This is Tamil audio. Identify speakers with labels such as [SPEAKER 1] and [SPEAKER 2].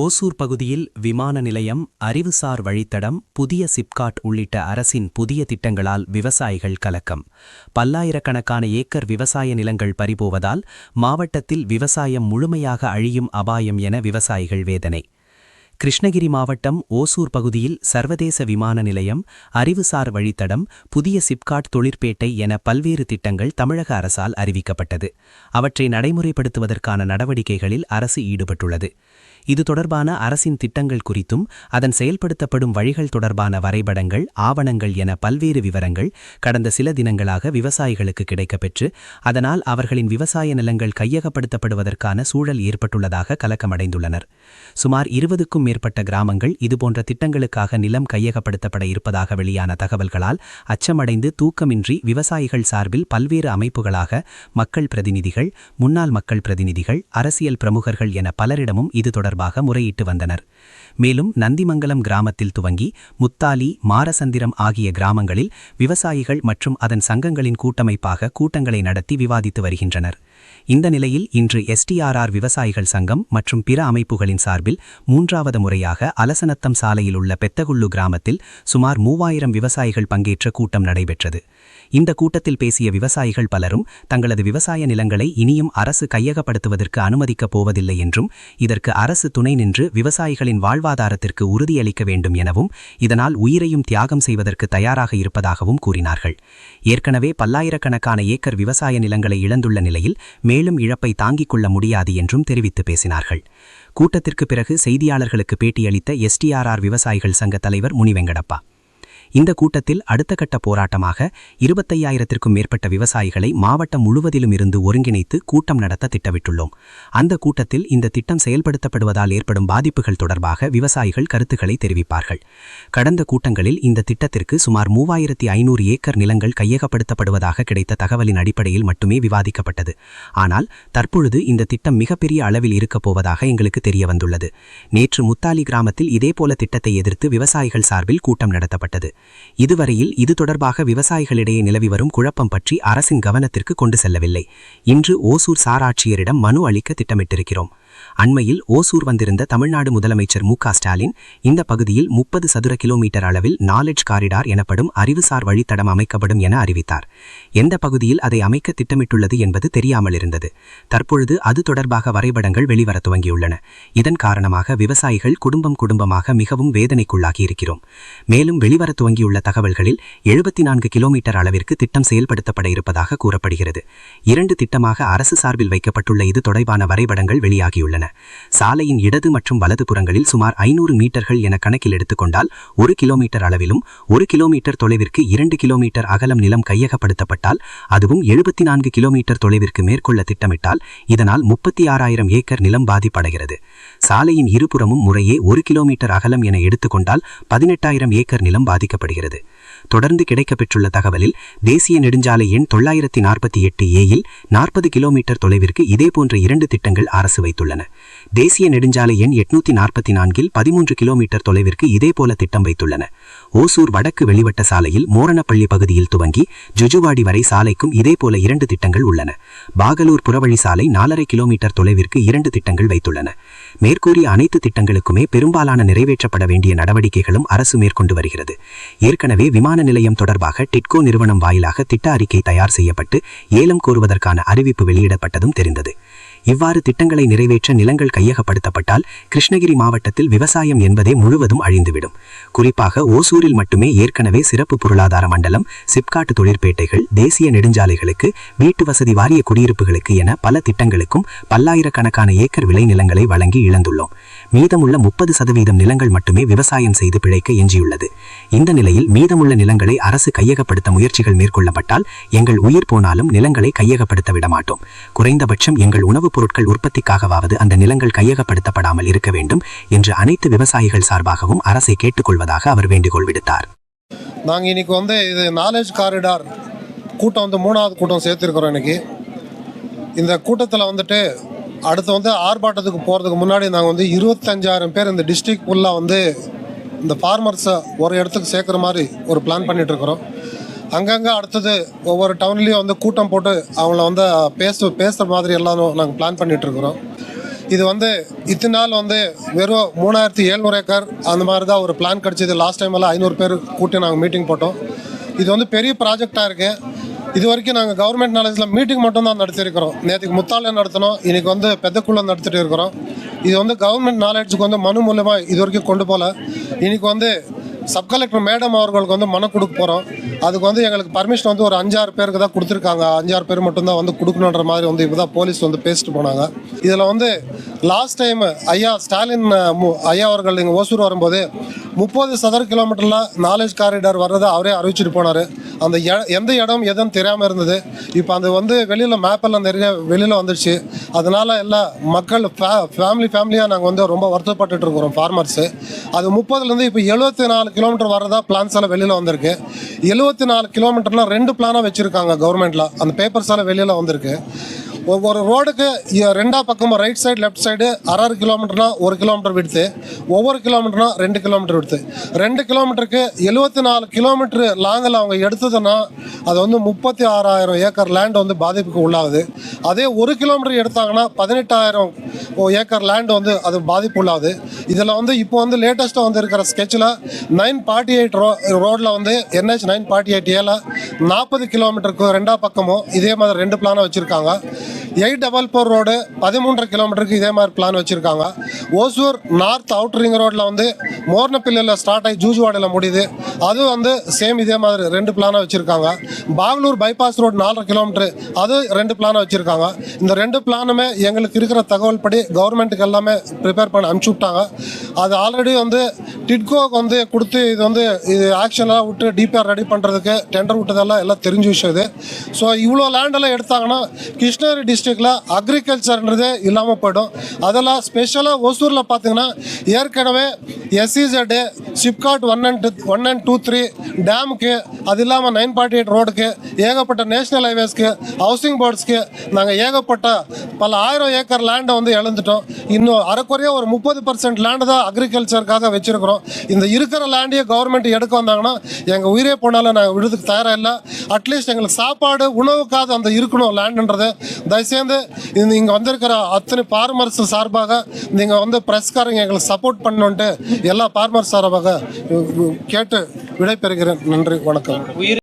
[SPEAKER 1] ஓசூர் பகுதியில் விமான நிலையம் அறிவுசார் வழித்தடம் புதிய சிப்காட் உள்ளிட்ட அரசின் புதிய திட்டங்களால் விவசாயிகள் கலக்கம். பல்லாயிரக்கணக்கான ஏக்கர் விவசாய நிலங்கள் பறிபோவதால் மாவட்டத்தில் விவசாயம் முழுமையாக அழியும் அபாயம் என விவசாயிகள் வேதனை. கிருஷ்ணகிரி மாவட்டம் ஓசூர் பகுதியில் சர்வதேச விமான நிலையம் அறிவுசார் வழித்தடம் புதிய சிப்காட் தொழிற்பேட்டை என பல்வேறு திட்டங்கள் தமிழக அரசால் அறிவிக்கப்பட்டது. அவற்றை நடைமுறைப்படுத்துவதற்கான நடவடிக்கைகளில் அரசு ஈடுபட்டுள்ளது. இது தொடர்பான அரசின் திட்டங்கள் குறித்தும் அதன் செயல்படுத்தப்படும் வழிகள் தொடர்பான வரைபடங்கள் ஆவணங்கள் என பல்வேறு விவரங்கள் கடந்த சில தினங்களாக விவசாயிகளுக்கு கிடைக்கப்பெற்று அதனால் அவர்களின் விவசாய நிலங்கள் கையகப்படுத்தப்படுவதற்கான சூழல் ஏற்பட்டுள்ளதாக கலக்கமடைந்துள்ளனர். சுமார் இருபதுக்கும் மேற்பட்ட கிராமங்கள் இதுபோன்ற திட்டங்களுக்காக நிலம் கையகப்படுத்தப்பட இருப்பதாக வெளியான தகவல்களால் அச்சமடைந்து தூக்கமின்றி விவசாயிகள் சார்பில் பல்வேறு அமைப்புகளாக மக்கள் பிரதிநிதிகள் முன்னாள் மக்கள் பிரதிநிதிகள் அரசியல் பிரமுகர்கள் என பலரிடமும் இது தொடர்பாக முறையிட்டு வந்தனர். மேலும் நந்திமங்கலம் கிராமத்தில் துவங்கி முத்தாலி மாரசந்திரம் ஆகிய கிராமங்களில் விவசாயிகள் மற்றும் அதன் சங்கங்களின் கூட்டமைப்பாக கூட்டங்களை நடத்தி விவாதித்து வருகின்றனர். இந்த நிலையில் இன்று எஸ்டிஆர்ஆர் விவசாயிகள் சங்கம் மற்றும் பிற அமைப்புகளின் சார்பில் மூன்றாவது முறையாக அலசனத்தம் சாலையில் உள்ள பெத்தகுள்ளு கிராமத்தில் சுமார் மூவாயிரம் விவசாயிகள் பங்கேற்ற கூட்டம் நடைபெற்றது. இந்த கூட்டத்தில் பேசிய விவசாயிகள் பலரும் தங்களது விவசாய நிலங்களை இனியும் அரசு கையகப்படுத்துவதற்கு அனுமதிக்கப் போவதில்லை என்றும் இதற்கு அரசு துணை நின்று விவசாயிகளின் வாழ்வாதாரத்திற்கு உறுதியளிக்க வேண்டும் எனவும் இதனால் உயிரையும் தியாகம் செய்வதற்கு தயாராக இருப்பதாகவும் கூறினார்கள். ஏற்கனவே பல்லாயிரக்கணக்கான ஏக்கர் விவசாய நிலங்களை இழந்துள்ள நிலையில் மேலும் இழப்பை தாங்கிக் கொள்ள முடியாது என்றும் தெரிவித்து பேசினார்கள். கூட்டத்திற்கு பிறகு செய்தியாளர்களுக்கு பேட்டியளித்த எஸ்டிஆர்ஆர் விவசாயிகள் சங்க தலைவர் முனிவெங்கடப்பா. இந்த கூட்டத்தில் அடுத்த கட்ட போராட்டமாக இருபத்தையாயிரத்திற்கும் மேற்பட்ட விவசாயிகளை மாவட்டம் முழுவதிலும் இருந்து ஒருங்கிணைத்து கூட்டம் நடத்த திட்டமிட்டுள்ளோம். அந்த கூட்டத்தில் இந்த திட்டம் செயல்படுத்தப்படுவதால் ஏற்படும் பாதிப்புகள் தொடர்பாக விவசாயிகள் கருத்துக்களை தெரிவிப்பார்கள். கடந்த கூட்டங்களில் இந்த திட்டத்திற்கு சுமார் மூவாயிரத்தி ஐநூறு ஏக்கர் நிலங்கள் கையகப்படுத்தப்படுவதாக கிடைத்த தகவலின் அடிப்படையில் மட்டுமே விவாதிக்கப்பட்டது. ஆனால் தற்பொழுது இந்த திட்டம் மிகப்பெரிய அளவில் இருக்கப் போவதாக எங்களுக்கு தெரிய வந்துள்ளது நேற்று முத்தாலி கிராமத்தில் இதேபோல திட்டத்தை எதிர்த்து விவசாயிகள் சார்பில் கூட்டம் நடத்தப்பட்டது. இதுவரையில் இது தொடர்பாக விவசாயிகளிடையே நிலவி வரும் குழப்பம் பற்றி அரசின் கவனத்திற்கு கொண்டு செல்லவில்லை. இன்று ஓசூர் சாராட்சியரிடம் மனு அளிக்க திட்டமிட்டிருக்கிறோம். அண்மையில் ஓசூர் வந்திருந்த தமிழ்நாடு முதலமைச்சர் மு ஸ்டாலின் இந்த பகுதியில் முப்பது சதுர கிலோமீட்டர் அளவில் நாலெட்ஜ் காரிடார் எனப்படும் அறிவுசார் வழித்தடம் அமைக்கப்படும் என அறிவித்தார். எந்த பகுதியில் அதை அமைக்க திட்டமிட்டுள்ளது என்பது தெரியாமல் இருந்தது. தற்பொழுது அது தொடர்பாக வரைபடங்கள் வெளிவர துவங்கியுள்ளன. இதன் காரணமாக விவசாயிகள் குடும்பம் குடும்பமாக மிகவும் வேதனைக்குள்ளாகி இருக்கிறோம். மேலும் வெளிவர துவங்கியுள்ள தகவல்களில் எழுபத்தி நான்கு கிலோமீட்டர் அளவிற்கு திட்டம் செயல்படுத்தப்பட இருப்பதாக கூறப்படுகிறது. இரண்டு திட்டமாக அரசு சார்பில் வைக்கப்பட்டுள்ள இது தொடர்பான வரைபடங்கள் வெளியாகியுள்ளன சாலையின் இடது மற்றும் வலது புறங்களில் சுமார் ஐநூறு மீட்டர்கள் என கணக்கில் எடுத்துக்கொண்டால் ஒரு கிலோமீட்டர் அளவிலும் ஒரு கிலோமீட்டர் தொலைவிற்கு இரண்டு கிலோமீட்டர் அகலம் நிலம் கையகப்படுத்தப்பட்டால் அதுவும் எழுபத்தி நான்கு கிலோமீட்டர் தொலைவிற்கு மேற்கொள்ள திட்டமிட்டால் இதனால் முப்பத்தி ஆறாயிரம் ஏக்கர் நிலம் பாதிப்படைகிறது. சாலையின் இருபுறமும் முறையே ஒரு கிலோமீட்டர் அகலம் என எடுத்துக்கொண்டால் பதினெட்டாயிரம் ஏக்கர் நிலம் பாதிக்கப்படுகிறது. தொடர்ந்து கிடைக்கப்பெற்றுள்ள தகவலில் தேசிய நெடுஞ்சாலை எண் தொள்ளாயிரத்தி நாற்பத்தி எட்டு ஏயில் நாற்பது கிலோமீட்டர் தொலைவிற்கு இதேபோன்ற இரண்டு திட்டங்கள் அரசு வைத்துள்ளன. தேசிய நெடுஞ்சாலை எண் எட்நூத்தி நாற்பத்தி நான்கில் பதிமூன்று கிலோமீட்டர் தொலைவிற்கு இதேபோல திட்டம் வைத்துள்ளன. ஓசூர் வடக்கு வெளிவட்ட சாலையில் மோரணப்பள்ளி பகுதியில் துவங்கி ஜுஜுவாடி வரை சாலைக்கும் இதேபோல இரண்டு திட்டங்கள் உள்ளன. பாகலூர் புறவழி சாலை நாலரை கிலோமீட்டர் தொலைவிற்கு இரண்டு திட்டங்கள் வைத்துள்ளன. மேற்கூறிய அனைத்து திட்டங்களுக்குமே பெரும்பாலான நிறைவேற்றப்பட வேண்டிய நடவடிக்கைகளும் அரசு மேற்கொண்டு வருகிறது. ஏற்கனவே விமான நிலையம் தொடர்பாக டிட்கோ நிறுவனம் வாயிலாக திட்ட அறிக்கை தயார் செய்யப்பட்டு ஏலம் கோருவதற்கான அறிவிப்பு வெளியிடப்பட்டதும் தெரிந்தது. இவ்வாறு திட்டங்களை நிறைவேற்ற நிலங்கள் கையகப்படுத்தப்பட்டால் கிருஷ்ணகிரி மாவட்டத்தில் விவசாயம் என்பதே முழுவதும் அழிந்துவிடும். குறிப்பாக ஓசூரில் மட்டுமே ஏற்கனவே சிறப்பு பொருளாதார மண்டலம் சிப்காட்டு தொழிற்பேட்டைகள் தேசிய நெடுஞ்சாலைகளுக்கு வீட்டு வசதி வாரிய குடியிருப்புகளுக்கு என பல திட்டங்களுக்கும் பல்லாயிரக்கணக்கான ஏக்கர் விளைநிலங்களை வழங்கி இழந்துள்ளோம். மீதமுள்ள முப்பது சதவீதம் நிலங்கள் மட்டுமே விவசாயம் செய்து பிழைக்க எஞ்சியுள்ளது. இந்த நிலையில் மீதமுள்ள நிலங்களை அரசு கையகப்படுத்த முயற்சிகள் மேற்கொள்ளப்பட்டால் எங்கள் உயிர் போனாலும் நிலங்களை கையகப்படுத்த விடமாட்டோம் குறைந்தபட்சம் எங்கள் உணவுப் பொருட்கள் உற்பத்திக்காகவாவது அந்த நிலங்கள் கையகப்படுத்தப்படாமல் இருக்க வேண்டும் என்று அனைத்து விவசாயிகள் சார்பாகவும் அரசை கேட்டுக்கொள்வதாக அவர் வேண்டுகோள் விடுத்தார்.
[SPEAKER 2] நாங்கள் இன்னைக்கு வந்து இது நாலேஜ் காரிடார் கூட்டம் வந்து மூணாவது கூட்டம் சேர்த்துருக்குறோம் இன்னைக்கு. இந்த கூட்டத்தில் வந்துட்டு அடுத்து வந்து ஆர்ப்பாட்டத்துக்கு போகிறதுக்கு முன்னாடி நாங்கள் வந்து இருபத்தஞ்சாயிரம் பேர் இந்த டிஸ்ட்ரிக்ட் ஃபுல்லாக வந்து இந்த ஃபார்மர்ஸை ஒரு இடத்துக்கு சேர்க்குற மாதிரி ஒரு பிளான் பண்ணிகிட்ருக்குறோம் அங்கங்கே அடுத்தது ஒவ்வொரு டவுன்லேயும் வந்து கூட்டம் போட்டு அவங்கள வந்து பேச பேசுகிற மாதிரி எல்லாம் நாங்கள் பிளான் பண்ணிகிட்ருக்குறோம் இது வந்து இத்தனை நாள் வந்து வெறும் மூணாயிரத்தி எழுநூறு ஏக்கர் அந்த மாதிரி தான் ஒரு பிளான் கிடச்சிது. லாஸ்ட் டைம் எல்லாம் ஐநூறு பேர் கூட்டி நாங்கள் மீட்டிங் போட்டோம். இது வந்து பெரிய ப்ராஜெக்டாக இருக்குது இது வரைக்கும் நாங்கள் கவர்மெண்ட் நாலேஜில் மீட்டிங் மட்டும் தான் நடத்திருக்கிறோம் நேற்றுக்கு முத்தாலே நடத்தினோம் இன்றைக்கி வந்து பெத்தக்குள்ள நடத்திட்டு இருக்கிறோம். இது வந்து கவர்மெண்ட் நாலேஜுக்கு வந்து மனு மூலமாக இது வரைக்கும் கொண்டு போகல இன்றைக்கி வந்து சப் கலெக்டர் மேடம் அவர்களுக்கு வந்து மனு கொடுக்க போகிறோம் அதுக்கு வந்து எங்களுக்கு பர்மிஷன் வந்து ஒரு அஞ்சாறு பேருக்கு தான் கொடுத்துருக்காங்க. அஞ்சாறு பேர் மட்டும்தான் வந்து கொடுக்கணுன்ற மாதிரி வந்து இப்போ தான் போலீஸ் வந்து பேசிட்டு போனாங்க. இதில் வந்து லாஸ்ட் டைம் ஐயா ஸ்டாலின் மு- ஐயா அவர்கள் இங்கே ஓசூர் வரும்போது முப்பது சதுர கிலோமீட்டரில் நாலேஜ் காரிடார் வர்றதை அவரே அறிவிச்சிட்டு போனார். அந்த எந்த இடம் எதுன்னு தெரியாமல் இருந்தது. இப்போ அது வந்து வெளியில் மேப்பெல்லாம் நிறைய வெளியில் வந்துடுச்சு அதனால எல்லாம் மக்கள் ஃபே ஃபேமிலி ஃபேமிலியாக நாங்கள் வந்து ரொம்ப வருத்தப்பட்டுட்டு இருக்கிறோம் ஃபார்மர்ஸு அது முப்பதுலேருந்து இப்போ எழுபத்தி நாலு கிலோமீட்டர் வரதா பிளான்ஸ் எல்லாம் வெளியில் வந்திருக்கு. எழுபத்தி நாலு கிலோமீட்டர்லாம் ரெண்டு பிளானாக வச்சுருக்காங்க கவர்மெண்ட்டில் அந்த பேப்பர்ஸ் எல்லாம் வெளியில் வந்திருக்கு. ஒவ்வொரு ரோடுக்கு ரெண்டா பக்கமும் ரைட் சைடு லெஃப்ட் சைடு அரை அரை கிலோமீட்டர்னா ஒரு கிலோமீட்டர் விடுத்து ஒவ்வொரு கிலோமீட்டர்னா ரெண்டு கிலோமீட்டர் விடுத்து ரெண்டு கிலோமீட்டருக்கு எழுபத்தி நாலு கிலோமீட்டர் லாங்கில் அவங்க எடுத்ததுன்னா அது வந்து முப்பத்தி ஆறாயிரம் ஏக்கர் லேண்ட் வந்து பாதிப்புக்கு உள்ளாகுது. அதே ஒரு கிலோமீட்டர் எடுத்தாங்கன்னா பதினெட்டாயிரம் ஏக்கர் லேண்ட் வந்து அது பாதிப்பு உள்ளாகுது. இதில் வந்து இப்போ வந்து லேட்டஸ்ட்டாக வந்து இருக்கிற ஸ்கெட்சில் நைன் ஃபார்ட்டி எயிட் ரோ ரோடில் வந்து என்ஹெச் நைன் ஃபார்ட்டி எயிட் ஏல நாற்பது கிலோமீட்டருக்கு ரெண்டா பக்கமும் இதே மாதிரி ரெண்டு பிளானை வச்சுருக்காங்க. எயிட் டபுள் ஃபோர் ரோடு பதிமூன்றரை கிலோமீட்டருக்கு இதே மாதிரி பிளான் வச்சுருக்காங்க. ஓசூர் நார்த் அவுட் ரிங் ரோட்டில் வந்து மோர்னப்பிள்ளையில் ஸ்டார்ட் ஆகி ஜூஜுவாடியில் முடியுது. அது வந்து சேம் இதே மாதிரி ரெண்டு பிளானாக வச்சுருக்காங்க. பாகலூர் பைபாஸ் ரோடு நாலரை கிலோமீட்டரு அது ரெண்டு பிளானாக வச்சுருக்காங்க. இந்த ரெண்டு பிளானுமே எங்களுக்கு இருக்கிற தகவல் படி கவர்மெண்ட்டுக்கு எல்லாமே ப்ரிப்பேர் பண்ணி அனுப்பிச்சி விட்டாங்க. அது ஆல்ரெடி வந்து டிட்கோக்கு வந்து கொடுத்து இது வந்து இது ஆக்ஷன்லாம் விட்டு டிபிஆர் ரெடி பண்ணுறதுக்கு டெண்டர் விட்டதெல்லாம் எல்லாம் தெரிஞ்ச விஷயம் இது. ஸோ இவ்வளோ லேண்டெல்லாம் எடுத்தாங்கன்னா கிருஷ்ணகிரி டிஸ்ட்ரிக் டிஸ்ட்ரிக்டில் அக்ரிகல்ச்சர்ன்றதே இல்லாமல் போயிடும். அதெல்லாம் ஸ்பெஷலாக ஒசூரில் பார்த்தீங்கன்னா ஏற்கனவே SEZ SIPCOT one and one and two three டேமுக்கு அது இல்லாமல் நைன் ஃபார்ட்டி எயிட் ரோடுக்கு ஏகப்பட்ட நேஷனல் ஹைவேஸ்க்கு ஹவுசிங் போர்ட்ஸ்க்கு நாங்கள் ஏகப்பட்ட பல ஆயிரம் ஏக்கர் லேண்டை வந்து இழந்துட்டோம். இன்னும் அரைக்குறையாக ஒரு முப்பது பர்சன்ட் லேண்டு தான் அக்ரிகல்ச்சருக்காக வச்சுருக்கிறோம். இந்த இருக்கிற லேண்டையே கவர்மெண்ட் எடுக்க வந்தாங்கன்னா எங்கள் உயிரே போனாலும் நாங்கள் விடுறதுக்கு தயாராக இல்லை. அட்லீஸ்ட் எங்களுக்கு சாப்பாடு உணவுக்காக அந்த இருக்கணும் லேண்டுன்றது தயவுசெய்து சேர்ந்து இங்கே வந்திருக்கிற அத்தனை பார்மர்ஸ் சார்பாக நீங்கள் வந்து ப்ரெஸ்காரங்க எங்களுக்கு சப்போர்ட் பண்ணுன்ட்டு எல்லா பார்மர் சார்பாக கேட்டு விடைபெறுகிறேன். நன்றி வணக்கம்.